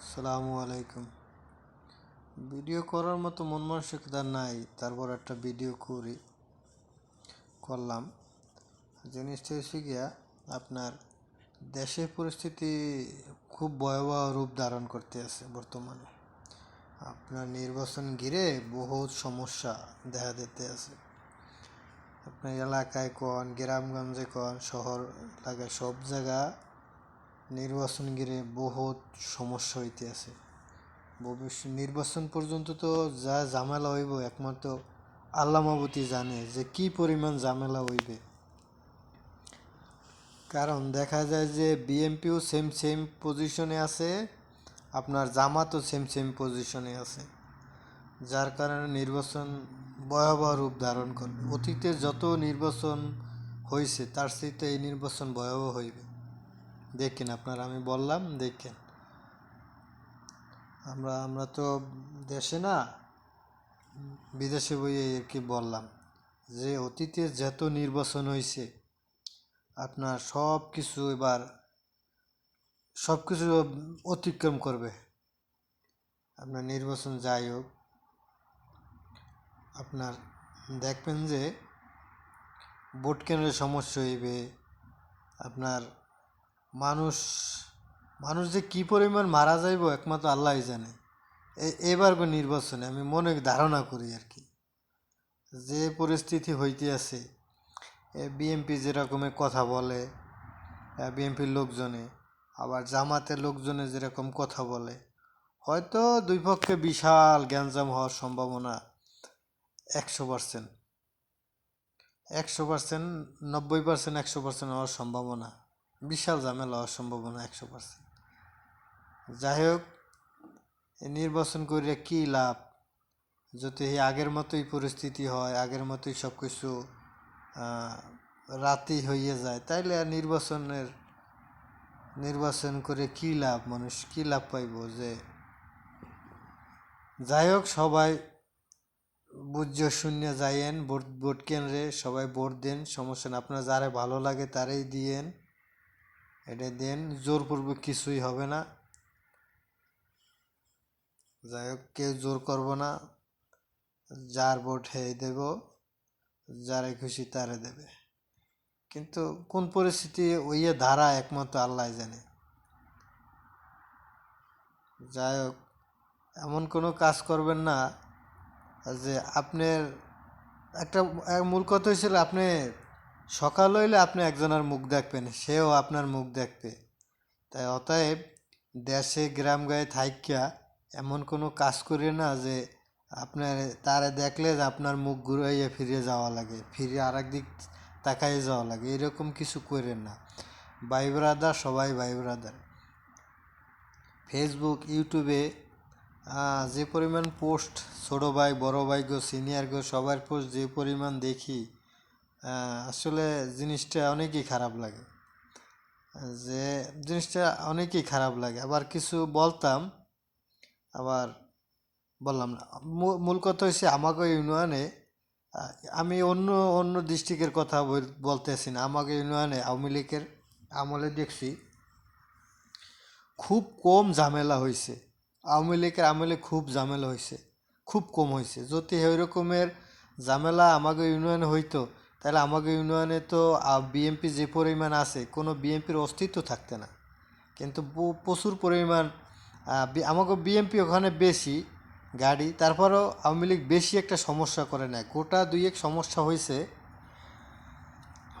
আসসালামু আলাইকুম। ভিডিও করার মতো মন মানসিকতা নাই, তারপর একটা ভিডিও করি, করলাম। জিনিসটা হচ্ছে গিয়া, আপনার দেশের পরিস্থিতি খুব ভয়াবহ রূপ ধারণ করতে আছে বর্তমানে। আপনার নির্বাচন ঘিরে বহুত সমস্যা দেখা দিতে আছে। আপনার এলাকায় কন, গ্রামগঞ্জে কন, শহর এলাকায় সব জায়গা নির্বাচন ঘিরে বহুত সমস্যা হইতে আছে। ভবিষ্যৎ নির্বাচন পর্যন্ত তো যা ঝামেলা হইব একমাত্র আল্লামাবতী জানে যে কি পরিমাণ ঝামেলা হইবে। কারণ দেখা যায় যে বিএমপিও সেম সেম পজিশনে আছে, আপনার জামাতও সেম সেম পজিশনে আছে। যার কারণে নির্বাচন ভয়াবহ রূপ ধারণ করবে। অতীতে যত নির্বাচন হয়েছে তার সাথে এই নির্বাচন ভয়াবহ হইবে। দেখেন আপনার আমি বললাম, দেখেন। আমরা আমরা তো দেশে না, বিদেশে বইয়ে আর কি বললাম যে অতীতে যত নির্বাচন হয়েছে আপনার সব কিছু এবার সব কিছু অতিক্রম করবে। আপনার নির্বাচন যাই হোক, আপনার দেখবেন যে ভোট কেন্দ্রের সমস্যা হইবে, আপনার মানুষ মানুষ যে কি পরিমাণ মারা যাইব একমাত্র আল্লাহই জানে। এবার নির্বাচনে আমি মনে ধারণা করি আর কি। যে পরিস্থিতি হইতে আছে বিএমপি যেরকমের কথা বলে বিএমপির লোকজনে, আবার জামাতের লোকজনে যেরকম কথা বলে, হয়তো দুই পক্ষে বিশাল গ্যাঞ্জাম হওয়ার সম্ভাবনা একশো পার্সেন্ট। একশো পার্সেন্ট, নব্বই পার্সেন্ট, একশো পার্সেন্ট হওয়ার সম্ভাবনা। বিশাল ঝামেলা হওয়ার সম্ভাবনা একশো পার্সেন্ট যাই হোক নির্বাচন করে কী লাভ? যদি আগের মতোই পরিস্থিতি হয়, আগের মতোই সব কিছু রাতেই হইয়ে যায়, তাইলে আর নির্বাচনের, নির্বাচন করে কী লাভ? মানুষ কী লাভ পাইব? যে, যাই হোক, সবাই বুঝ শূন্য যাইয়েন, ভোট ভোট কেন্দ্রে সবাই ভোট দেন, সমস্যা না আপনার যারা ভালো লাগে তারাই দিয়েন। এটা দেন, জোরপূর্বক কিছুই হবে না। যাই হোক, কেউ জোর করব না। যার ভোট হেয়ে দেব, যারে খুশি তারে দেবে। কিন্তু কোন পরিস্থিতি, ওইয়ে ধারা একমাত্র আল্লাহ জানে। যাই হোক, এমন কোনো কাজ করবেন না যে আপনার একটা মূল কথা হয়েছিল আপনি সকাল হইলে আপনি একজনের মুখ দেখবেন, সেও আপনার মুখ দেখবে। তাই অতএব দেশে গ্রাম গায়ে থাইকা এমন কোনো কাজ করি না যে আপনার, তারে দেখলে যে আপনার মুখ ঘুরাইয়া ফিরে যাওয়া লাগে ফিরে আর দিক তাকাই যাওয়া লাগে, এরকম কিছু করেন না। ভাই ব্রাদার, সবাই ভাই ব্রাদার। ফেসবুক ইউটিউবে যে পরিমাণ পোস্ট ছোটো ভাই, বড়ো ভাই গো সিনিয়র গো, সবার পোস্ট যে পরিমাণ দেখি আসলে জিনিসটা অনেকই খারাপ লাগে। যে জিনিসটা অনেকই খারাপ লাগে। আবার কিছু বলতাম, আবার বললাম না। মূল কথা হচ্ছে আমাকে ইউনিয়নে আমি অন্য অন্য ডিস্ট্রিক্টের কথা বলতেছি না। আমাকে ইউনিয়নে আওয়ামী লীগের আমলে দেখছি, খুব কম ঝামেলা হয়েছে আওয়ামী লীগের আমলে খুব ঝামেলা হয়েছে খুব কম হয়েছে যদি ওই রকমের ঝামেলা আমাকে ইউনিয়নে হইতো তাহলে আমাকে ইউনিয়নে তো বিএমপি যে পরিমাণ আছে, কোনো বিএমপির অস্তিত্ব থাকতে না। কিন্তু প্রচুর পরিমাণ আমাকে বিএমপি ওখানে বেশি গাড়ি, তারপরেও আওয়ামী লীগ বেশি একটা সমস্যা করে নেয়। গোটা দুই এক সমস্যা হয়েছে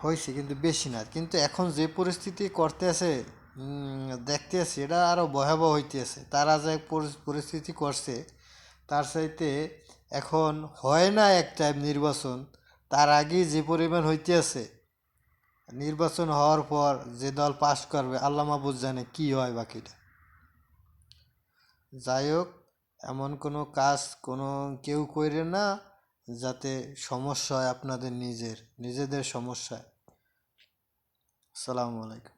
হয়েছে কিন্তু বেশি না। কিন্তু এখন যে পরিস্থিতি করতে আছে দেখতে আছে, এটা আরও ভয়াবহ হইতে আছে তারা যে পরিস্থিতি করছে, তার চাইতে এখন হয় না এক টাইম নির্বাচন। তার আগেই যে পরিমাণ হইতে আছে নির্বাচন হওয়ার পর যে দল পাশ করবে, আল্লাহ মাহবুদ জানে কী হয় বাকিটা। যাই হোক, এমন কোনো কাজ কোনো কেউ করে না, যাতে সমস্যা হয় আপনাদের নিজের, নিজেদের সমস্যায়। আসসালামু আলাইকুম।